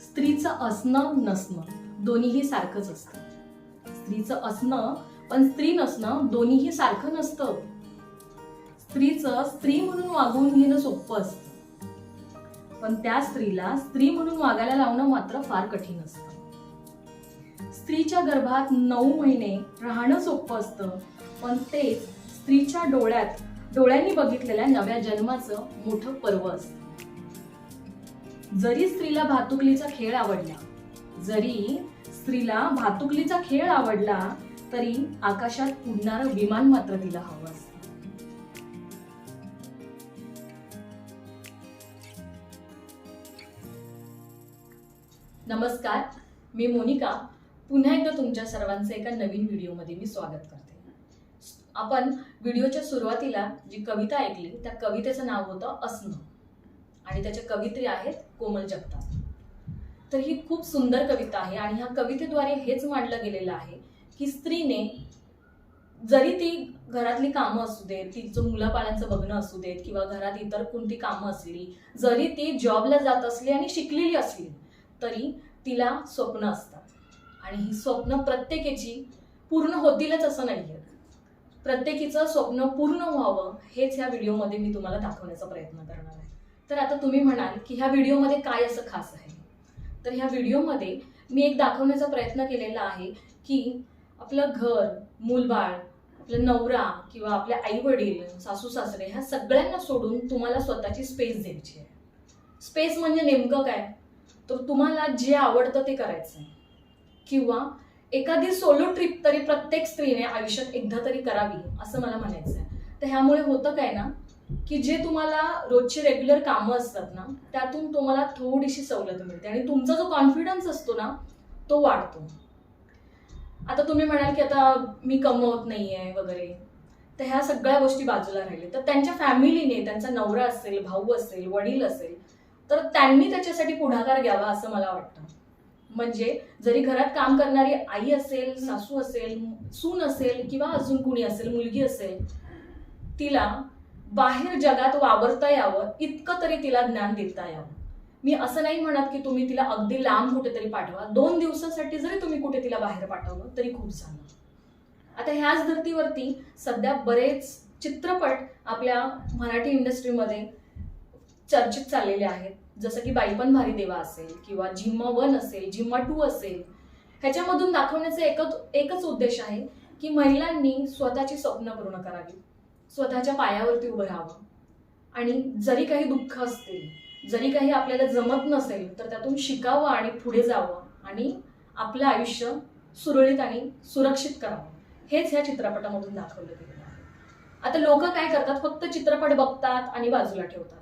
स्त्रीचं असणं नसणं दोन्हीही सारखंच असतं. स्त्रीचं असणं पण स्त्री नसणं दोन्हीही सारखं नसतं. स्त्रीचं स्त्री म्हणून वागवून घेणं सोपं असतं. पण त्या स्त्रीला स्त्री म्हणून वागायला लावणं मात्र फार कठीण असतं. स्त्रीच्या गर्भात नऊ महिने राहणं सोपं असतं पण तेच स्त्रीच्या डोळ्यात डोळ्यांनी बघितलेल्या नव्या जन्माचं मोठं पर्व असतं. जरी स्त्रीला भातुकलीचा खेळ आवडला जरी स्त्रीला भातुकलीचा खेळ आवडला तरी आकाशात उडणारं विमान मात्र तिला हवं असतं. नमस्कार मी मोनिका. पुन्हा एकदा तुमच्या सर्वांचं एका नवीन व्हिडिओमध्ये मी स्वागत करते. आपण व्हिडिओच्या सुरुवातीला जी कविता ऐकली त्या कवितेचं नाव होतं असणं आणि त्याच्या कवित्री आहेत कोमल जगताप. तर ही खूप सुंदर कविता आहे आणि ह्या कवितेद्वारे हेच मांडलं गेलेलं आहे की स्त्रीने जरी ती घरातली कामं असू देत तिचं मुलापाळांचं बघणं असू देत किंवा घरात इतर कोणती कामं असली जरी ती जॉबला जात असली आणि शिकलेली असली तरी तिला स्वप्न असतात. आणि ही स्वप्न प्रत्येकाची पूर्ण होतीलच असं नाहीये. प्रत्येकीचं स्वप्न पूर्ण व्हावं हेच ह्या व्हिडिओमध्ये मी तुम्हाला दाखवण्याचा प्रयत्न करणार आहे. तर आता तुम्ही म्हणाल की ह्या व्हिडिओमध्ये काय असं खास आहे? तर ह्या व्हिडिओमध्ये मी एक दाखवण्याचा प्रयत्न केलेला आहे की आपलं घर मूलबाळ आपलं नवरा किंवा आपले आई वडील सासू सासरे ह्या सगळ्यांना सोडून तुम्हाला स्वतःची स्पेस द्यायची आहे. स्पेस म्हणजे नेमकं काय? तर तुम्हाला जे आवडतं ते करायचं आहे किंवा एखादी सोलो ट्रिप तरी प्रत्येक स्त्रीने आयुष्यात एकदा तरी करावी असं मला म्हणायचं आहे तर ह्यामुळे होतं काय ना की जे तुम्हाला रोजचे रेग्युलर कामं असतात ना त्यातून तुम्हाला थोडीशी सवलत मिळते. आणि तुमचा जो कॉन्फिडन्स असतो ना तो वाढतो. आता तुम्ही म्हणाल की आता मी कमवत नाहीये वगैरे तर ह्या सगळ्या गोष्टी बाजूला राहिल्या. तर त्यांच्या फॅमिलीने त्यांचा नवरा असेल भाऊ असेल वडील असेल तर त्यांनी त्याच्यासाठी पुढाकार घ्यावा असं मला वाटतं. म्हणजे जरी घरात काम करणारी आई असेल सासू असेल सून असेल किंवा अजून कुणी असेल मुलगी असेल तिला बाहेर जगात वावरता यावं इतकं तरी तिला ज्ञान देता यावं. मी असं नाही म्हणत की तुम्ही तिला अगदी लांब कुठेतरी पाठवा. दोन दिवसासाठी जरी तुम्ही कुठे तिला बाहेर पाठवलं तरी खूप झालं आता ह्याच धर्तीवरती सध्या बरेच चित्रपट आपल्या मराठी इंडस्ट्रीमध्ये चर्चित चाललेले आहेत. जसं की बाईपण भारी देवा असेल किंवा जिम्मा वन असेल जिम्मा टू असेल. ह्याच्यामधून दाखवण्याचा एकच एकच उद्देश आहे की महिलांनी स्वतःची स्वप्न पूर्ण करावी. स्वतःच्या पायावरती उभं राहावं. आणि जरी काही दुःख असतील जरी काही आपल्याला जमत नसेल तर त्यातून शिकावं आणि पुढे जावं आणि आपलं आयुष्य सुरळीत आणि सुरक्षित करावं. हेच ह्या चित्रपटामधून दाखवलं गेलेलं आहे. आता लोक काय करतात? फक्त चित्रपट बघतात आणि बाजूला ठेवतात.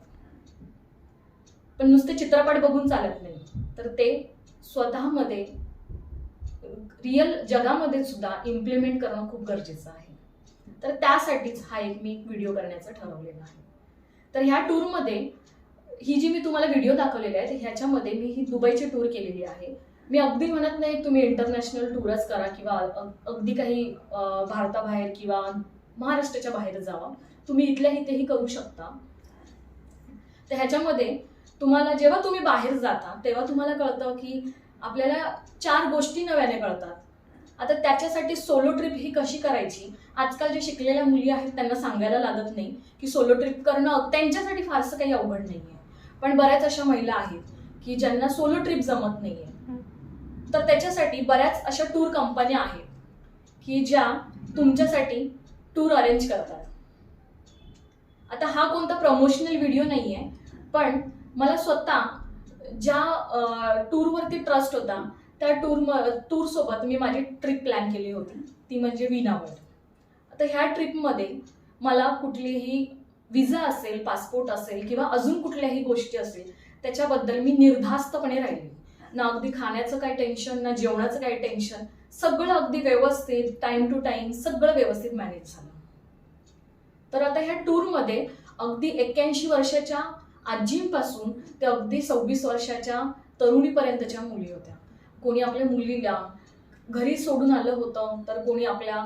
पण नुसते चित्रपट बघून चालत नाही. तर ते स्वतःमध्ये रिअल जगामध्ये सुद्धा इम्प्लिमेंट करणं खूप गरजेचं आहे. तर त्यासाठीच हा एक मी व्हिडिओ करण्याचं ठरवलेला आहे. तर ह्या टूरमध्ये ही जी मी तुम्हाला व्हिडिओ दाखवलेली आहे ह्याच्यामध्ये मी ही दुबईची टूर केलेली आहे. मी अगदी म्हणत नाही तुम्ही इंटरनॅशनल टूरच करा किंवा अगदी काही भारताबाहेर किंवा महाराष्ट्राच्या बाहेर जावा. तुम्ही इथल्या इथेही करू शकता. तर ह्याच्यामध्ये तुम्हाला जेव्हा तुम्ही बाहेर जाता तेव्हा तुम्हाला कळतं की आपल्याला चार गोष्टी नव्याने कळतात. आता त्याच्यासाठी सोलो ट्रिप ही कशी करायची? आजकाल जे शिकलेल्या मुली आहेत त्यांना सांगायला लागत नाही की सोलो ट्रिप करणं त्यांच्यासाठी फारसं काही अवघड नाही आहे पण बऱ्याच अशा महिला आहेत की ज्यांना सोलो ट्रिप जमत नाही आहे तर त्याच्यासाठी बऱ्याच अशा टूर कंपन्या आहेत की ज्या तुमच्यासाठी टूर अरेंज करतात. आता हा कोणता प्रमोशनल व्हिडिओ नाही आहे पण मला स्वतः ज्या टूरवरती ट्रस्ट होता त्या टूर म टूरसोबत मी माझी ट्रिप प्लॅन केली होती. ती म्हणजे विनावर आता ह्या ट्रिपमध्ये मला कुठलीही विजा असेल पासपोर्ट असेल किंवा अजून कुठल्याही गोष्टी असेल त्याच्याबद्दल मी निर्धास्तपणे राहिली. ना अगदी खाण्याचं काय टेन्शन ना जेवणाचं काय टेन्शन सगळं अगदी व्यवस्थित टाइम टू टाइम सगळं व्यवस्थित मॅनेज झालं. तर आता ह्या टूरमध्ये अगदी एक्क्याऐंशी वर्षाच्या आजींपासून ते अगदी सव्वीस वर्षाच्या तरुणीपर्यंतच्या मुली होत्या. कोणी आपल्या मुलीला घरी सोडून आलं होतं तर कोणी आपल्या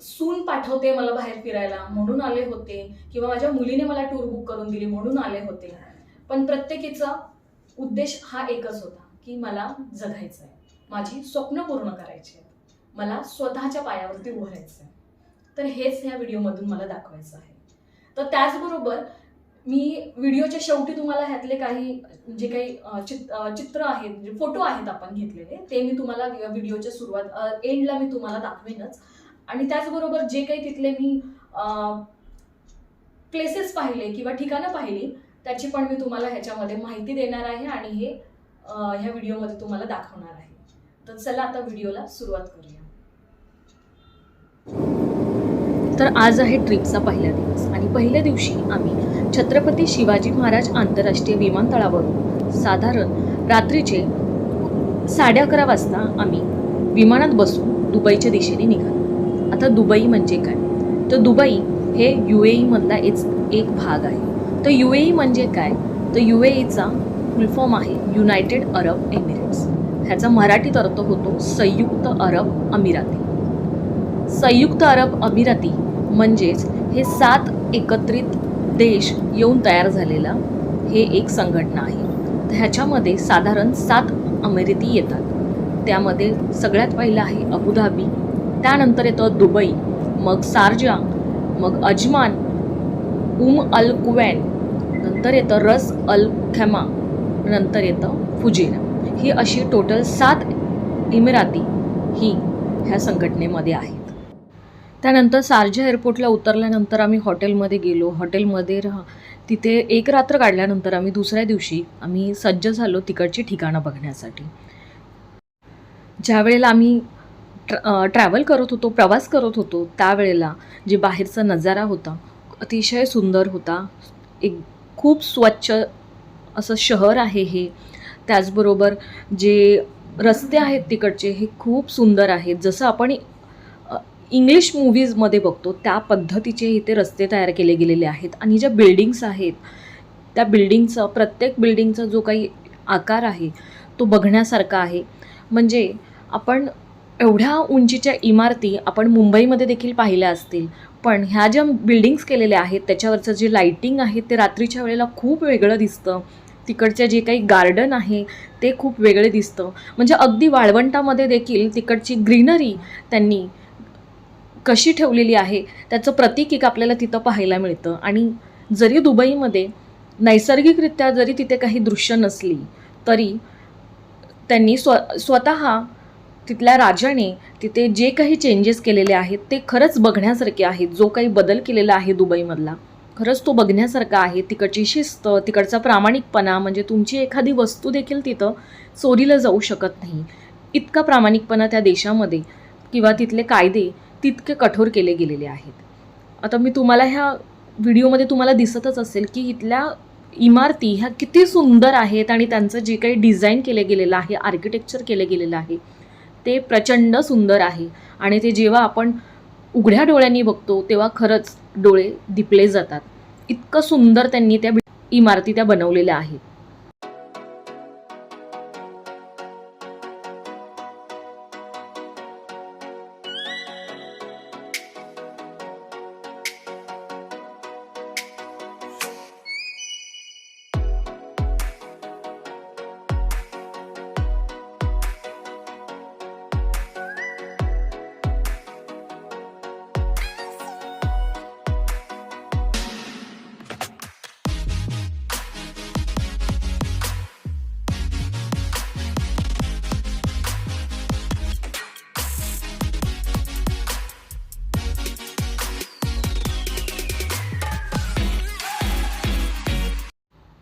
सून पाठवते मला बाहेर फिरायला म्हणून आले होते किंवा माझ्या मुलीने मला टूर बुक करून दिली म्हणून आले होते. पण प्रत्येकीचा उद्देश हा एकच होता की मला जगायचं आहे माझी स्वप्न पूर्ण करायची आहेत. मला स्वतःच्या पायावरती उभारायचं आहे तर हेच ह्या व्हिडिओमधून मला दाखवायचं आहे. तर त्याचबरोबर मी व्हिडिओच्या शेवटी तुम्हाला ह्यातले काही जे काही चित चित्र आहेत म्हणजे फोटो आहेत आपण घेतलेले ते मी तुम्हाला व्हिडिओच्या सुरुवात एंडला मी तुम्हाला दाखवेनच. आणि त्याचबरोबर जे काही तिथले मी प्लेसेस पाहिले किंवा ठिकाणं पाहिली त्याची पण मी तुम्हाला ह्याच्यामध्ये माहिती देणार आहे आणि हे ह्या व्हिडिओमध्ये तुम्हाला दाखवणार आहे. तर चला आता व्हिडिओला सुरुवात करूया. तर आज आहे ट्रिपचा पहिला दिवस. आणि पहिल्या दिवशी आम्ही छत्रपती शिवाजी महाराज आंतरराष्ट्रीय विमानतळावरून साधारण रात्रीचे साडे अकरा वाजता आम्ही विमानात बसून दुबईच्या दिशेने निघालो. आता दुबई म्हणजे काय? तर दुबई हे यू ए ईमधला एक एक भाग आहे. तर यू ए ई म्हणजे काय? तर यू ए ईचा फुलफॉर्म आहे युनायटेड अरब एमिरेट्स ह्याचा मराठीत अर्थ होतो संयुक्त अरब अमिराती. संयुक्त अरब अमिराती म्हणजेच हे सात एकत्रित देश येऊन तयार झालेला हे एक संघटना आहे. तर ह्याच्यामध्ये साधारण सात अमेरिती येतात. त्यामध्ये सगळ्यात पहिलं आहे अबुधाबी. त्यानंतर येतं दुबई मग सारजा मग अजमान उम अल कुवॅन नंतर येतं रस अल खेमा नंतर येतं फुजेरा. ही अशी टोटल सात इमिराती ही ह्या संघटनेमध्ये आहे. त्यानंतर सारजा एअरपोर्टला उतरल्यानंतर आम्ही हॉटेलमध्ये गेलो. हॉटेलमध्ये राह तिथे एक रात्र काढल्यानंतर आम्ही दुसऱ्या दिवशी आम्ही सज्ज झालो तिकडची ठिकाणं बघण्यासाठी. ज्या वेळेला आम्ही ट्र ट्रॅव्हल करत होतो प्रवास करत होतो त्यावेळेला जे बाहेरचा नजारा होता अतिशय सुंदर होता. एक खूप स्वच्छ असं शहर आहे हे. त्याचबरोबर जे रस्ते आहेत तिकडचे हे खूप सुंदर आहेत. जसं आपण इंग्लिश मूव्हीजमध्ये बघतो त्या पद्धतीचे इथे रस्ते तयार केले गेलेले आहेत. आणि ज्या बिल्डिंग्स आहेत त्या बिल्डिंगचं प्रत्येक बिल्डिंगचा जो काही आकार आहे तो बघण्यासारखा आहे. म्हणजे आपण एवढ्या उंचीच्या इमारती आपण मुंबईमध्ये देखील पाहिल्या असतील पण ह्या ज्या बिल्डिंग्स केलेल्या आहेत त्याच्यावरचं जे लाईटिंग आहे ते रात्रीच्या वेळेला खूप वेगळं दिसतं. तिकडच्या जे काही गार्डन आहे ते खूप वेगळे दिसतं. म्हणजे अगदी वाळवंटामध्ये देखील तिकडची ग्रीनरी त्यांनी कशी ठेवलेली आहे त्याचं प्रतीक एक आपल्याला तिथं पाहायला मिळतं. आणि जरी दुबईमध्ये नैसर्गिकरित्या जरी तिथे काही दृश्य नसली तरी त्यांनी स्व स्वतः तिथल्या राजाने तिथे जे काही चेंजेस केलेले आहेत ते खरंच बघण्यासारखे आहेत. जो काही बदल केलेला आहे दुबईमधला खरंच तो बघण्यासारखा आहे. तिकडची शिस्त तिकडचा प्रामाणिकपणा म्हणजे तुमची एखादी वस्तू देखील तिथं चोरीला जाऊ शकत नाही. इतका प्रामाणिकपणा त्या देशामध्ये किंवा तिथले कायदे तितके कठोर केले गेलेले आहेत. आता मी तुम्हाला ह्या व्हिडिओमध्ये तुम्हाला दिसतच असेल की इथल्या इमारती ह्या किती सुंदर आहेत आणि त्यांचं जे काही डिझाईन केलं गेलेलं आहे आर्किटेक्चर केलं गेलेलं आहे ते प्रचंड सुंदर आहे. आणि ते जेव्हा आपण उघड्या डोळ्यांनी बघतो तेव्हा खरंच डोळे दिपले जातात. इतकं सुंदर त्यांनी त्या इमारती त्या बनवलेल्या आहेत.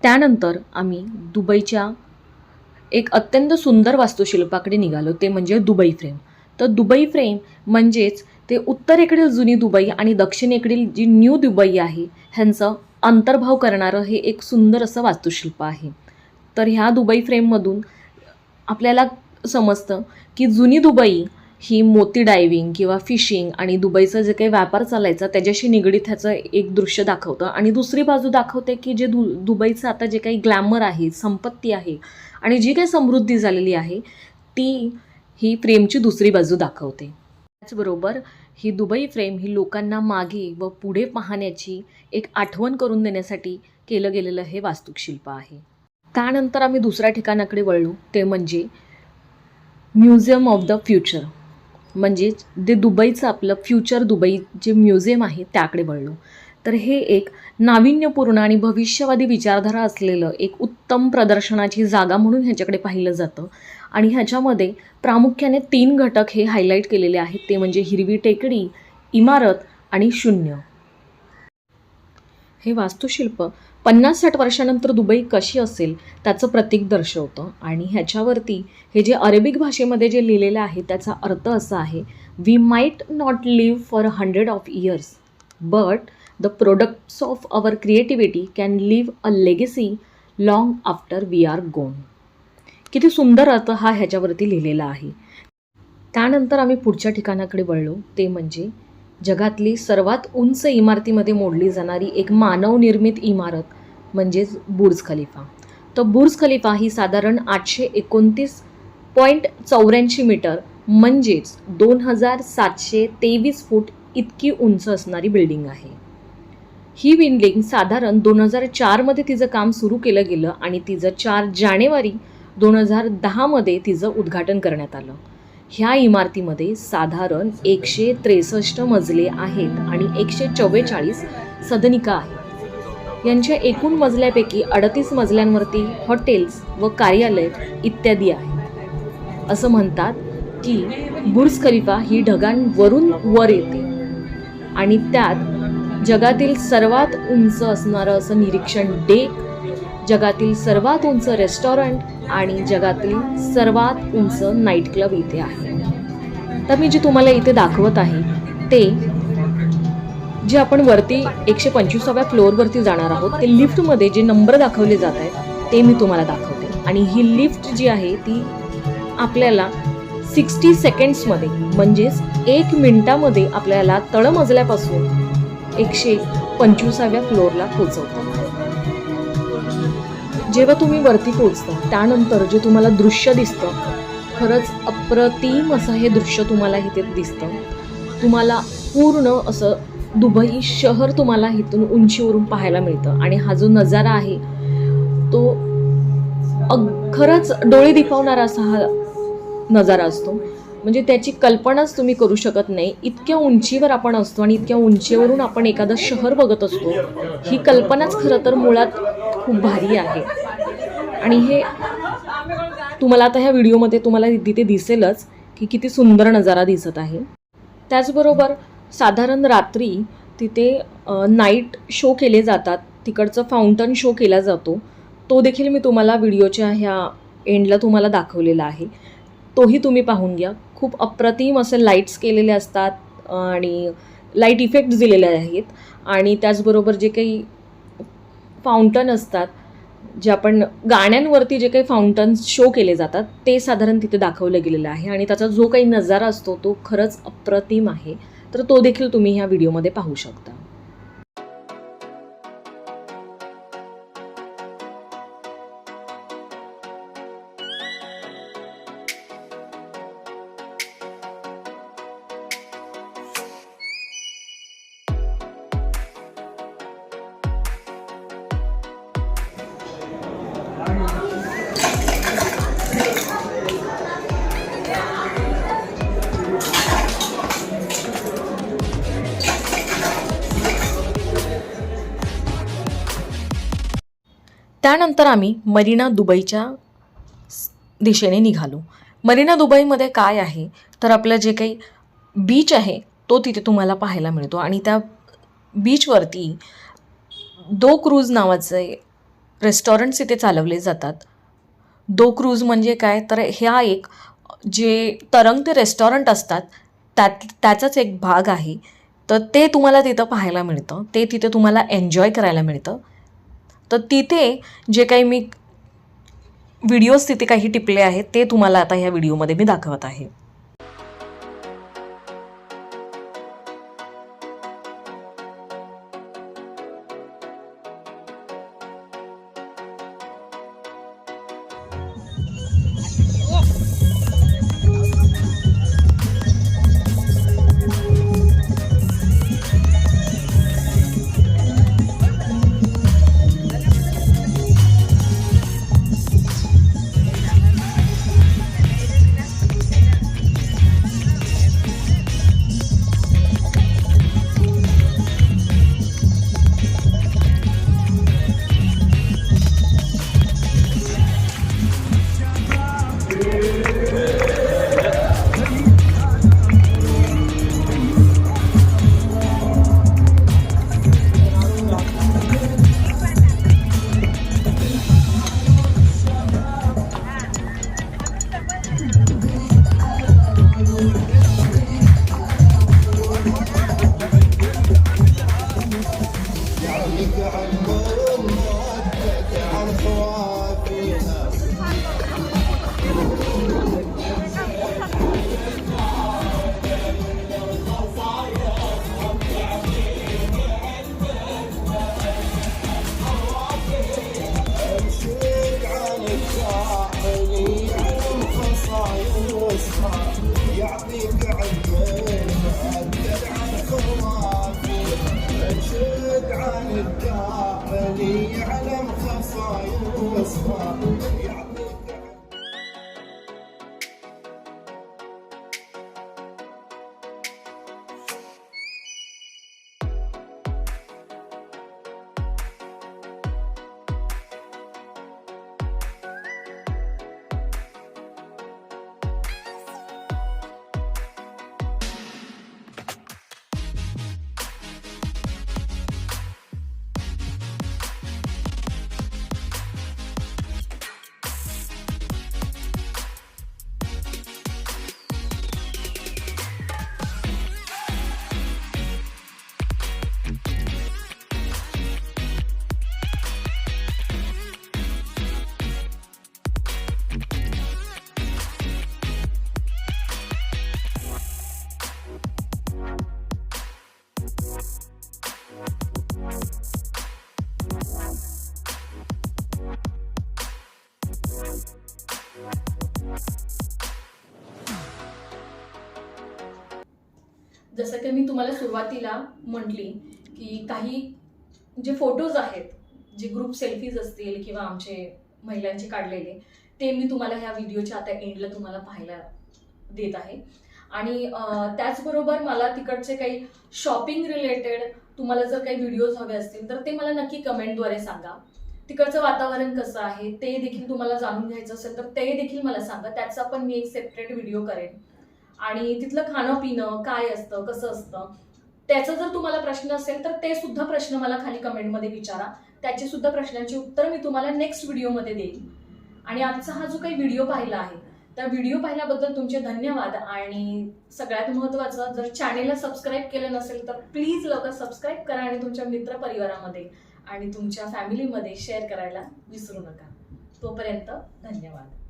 त्यानंतर आम्ही दुबईच्या एक अत्यंत सुंदर वास्तुशिल्पाकडे निघालो ते म्हणजे दुबई फ्रेम. तर दुबई फ्रेम म्हणजेच ते उत्तरेकडील जुनी दुबई आणि दक्षिणेकडील जी न्यू दुबई आहे ह्यांचं अंतर्भाव करणारं हे एक सुंदर असं वास्तुशिल्प आहे. तर ह्या दुबई फ्रेममधून आपल्याला समजतं की जुनी दुबई ही मोती डायविंग किंवा फिशिंग आणि दुबईचा जे काही व्यापार चालायचा त्याच्याशी निगडीत ह्याचं एक दृश्य दाखवतं. आणि दुसरी बाजू दाखवते की जे दु दुबईचं आता जे काही ग्लॅमर आहे संपत्ती आहे आणि जी काही समृद्धी झालेली आहे ती ही फ्रेमची दुसरी बाजू दाखवते. त्याचबरोबर ही दुबई फ्रेम ही लोकांना मागे व पुढे पाहण्याची एक आठवण करून देण्यासाठी केलं गेलेलं हे वास्तुशिल्प आहे. त्यानंतर आम्ही दुसऱ्या ठिकाणाकडे वळलो ते म्हणजे म्युझियम ऑफ द फ्युचर म्हणजेच जे दुबईचं आपलं फ्युचर दुबई जे म्युझियम आहे त्याकडे वळलो. तर हे एक नाविन्यपूर्ण आणि भविष्यवादी विचारधारा असलेलं एक उत्तम प्रदर्शनाची जागा म्हणून ह्याच्याकडे पाहिलं जातं. आणि ह्याच्यामध्ये प्रामुख्याने तीन घटक हे हायलाईट केलेले आहेत. ते म्हणजे हिरवी टेकडी इमारत आणि शून्य. हे वास्तुशिल्प पन्नास साठ वर्षानंतर दुबई कशी असेल त्याचं प्रतीक दर्शवतं. आणि ह्याच्यावरती हे जे अरेबिक भाषेमध्ये जे लिहिलेलं आहे त्याचा अर्थ असा आहे we might not live for hundred of years but the products of our creativity can live a legacy long after we are gone किती सुंदर अर्थ हा ह्याच्यावरती लिहिलेला आहे. त्यानंतर आम्ही पुढच्या ठिकाणाकडे वळलो. ते म्हणजे जगातली सर्वात उंच इमारतीमध्ये मोडली जाणारी एक मानवनिर्मित इमारत म्हणजेच बुर्ज खलिफा. तर बुर्ज खलिफा ही साधारण आठशे एकोणतीस पॉईंट चौऱ्याऐंशी मीटर म्हणजेच दोन हजार सातशे तेवीस फूट इतकी उंच असणारी बिल्डिंग आहे. ही बिल्डिंग साधारण दोन हजार चारमध्ये तिचं काम सुरू केलं गेलं आणि तिचं चार जानेवारी दोन हजार दहामध्ये तिचं उद्घाटन करण्यात आलं. ह्या इमारतीमध्ये साधारण एकशे त्रेसष्ट मजले आहेत आणि एकशे चव्वेचाळीस सदनिका आहेत. यांच्या एकूण मजल्यापैकी अडतीस मजल्यांवरती हॉटेल्स व कार्यालय इत्यादी आहेत. असं म्हणतात की बुर्ज खलिफा ही ढगांवरून वर येते आणि त्यात जगातील सर्वात उंच असणारं असं निरीक्षण डेक जगातील सर्वात उंच रेस्टॉरंट आणि जगातील सर्वात उंच नाईट क्लब इथे आहे. तर मी जे तुम्हाला इथे दाखवत आहे ते जे आपण वरती एकशे पंचवीसाव्या फ्लोअरवरती जाणार आहोत ते लिफ्टमध्ये जे नंबर दाखवले जात आहेत ते मी तुम्हाला दाखवते. आणि ही लिफ्ट जी आहे ती आपल्याला सिक्स्टी सेकंड्समध्ये म्हणजेच एक मिनिटामध्ये आपल्याला तळमजल्यापासून एकशे पंचवीसाव्या फ्लोअरला पोचवते जेव्हा तुम्ही वरती पोचता त्यानंतर जे तुम्हाला दृश्य दिसतं खरंच अप्रतिम असं हे दृश्य तुम्हाला इथे दिसतं. तुम्हाला पूर्ण असं दुबई शहर तुम्हाला इथून उंचीवरून पाहायला मिळतं. आणि हा जो नजारा आहे तो खरंच डोळे दिखावणारा असा हा नजारा असतो. म्हणजे त्याची कल्पनाच तुम्ही करू शकत नाही. इतक्या उंचीवर आपण असतो आणि इतक्या उंचीवरून आपण एखादं शहर बघत असतो ही कल्पनाच खरं तर मुळात खूप भारी आहे. आणि हे तुम्हाला आता ह्या व्हिडिओमध्ये तुम्हाला तिथे दिसेलच की किती सुंदर नजारा दिसत आहे. त्याचबरोबर साधारण रात्री तिथे नाईट शो केले जातात. तिकडचं फाउंटन शो केला जातो. तो देखील मी तुम्हाला व्हिडिओच्या ह्या एंडला तुम्हाला दाखवलेला आहे. तोही तुम्ही पाहून घ्या. खूप अप्रतिम असे लाईट्स केलेले असतात आणि लाइट इफेक्ट दिलेले आहेत. आणि त्याचबरोबर जे काही फाउंटन असतात जे आपण गाण्यांवरती जे काही फाउंटन्स शो केले जातात ते साधारण तिथे दाखवलं गेलेलं आहे. आणि त्याचा जो काही नजारा असतो तो खरंच अप्रतिम आहे. तर तो देखील तुम्ही ह्या व्हिडिओमध्ये पाहू शकता. त्यानंतर आम्ही मरीना दुबईच्या दिशेने निघालो. मरीना दुबईमध्ये काय आहे? तर आपलं जे काही बीच आहे तो तिथे तुम्हाला पाहायला मिळतो. आणि त्या बीचवरती दो क्रूज नावाचे रेस्टॉरंट्स इथे चालवले जातात. दो क्रूज म्हणजे काय? तर ह्या एक जे तरंगते रेस्टॉरंट असतात त्यात त्याचाच एक भाग आहे. तर ते तुम्हाला तिथं पाहायला मिळतं. ते तिथे तुम्हाला एन्जॉय करायला मिळतं. तर तिथे जे काही मी व्हिडिओज तिथे काही टिपले आहेत ते तुम्हाला आता ह्या व्हिडिओमध्ये मी दाखवत आहे. जसं की मी तुम्हाला सुरुवातीला म्हटली की काही जे फोटोज आहेत जे ग्रुप सेल्फीज असतील किंवा आमचे महिलांचे काढलेले ते मी तुम्हाला ह्या व्हिडिओच्या आता एंडला तुम्हाला पाहायला देत आहे. आणि त्याचबरोबर मला तिकडचे काही शॉपिंग रिलेटेड तुम्हाला जर काही व्हिडिओज हवे असतील तर ते मला नक्की कमेंटद्वारे सांगा. तिकडचं वातावरण कसं आहे ते देखील तुम्हाला जाणून घ्यायचं असेल तर ते देखील मला सांगा. त्याचा पण मी एक सेपरेट व्हिडिओ करेन. आणि तिथलं खाणं पिणं काय असतं कसं असतं त्याचा जर तुम्हाला प्रश्न असेल तर ते सुद्धा प्रश्न मला खाली कमेंटमध्ये विचारा. त्याची सुद्धा प्रश्नांची उत्तर मी तुम्हाला नेक्स्ट व्हिडिओमध्ये देईन. आणि आजचा हा जो काही व्हिडिओ पाहिला आहे त्या व्हिडिओ पाहिल्याबद्दल तुमचे धन्यवाद. आणि सगळ्यात महत्त्वाचं जर चॅनेलला सबस्क्राईब केलं नसेल तर प्लीज लवकर सबस्क्राईब करा आणि तुमच्या मित्रपरिवारामध्ये आणि तुमच्या फॅमिलीमध्ये शेअर करायला विसरू नका. तोपर्यंत धन्यवाद.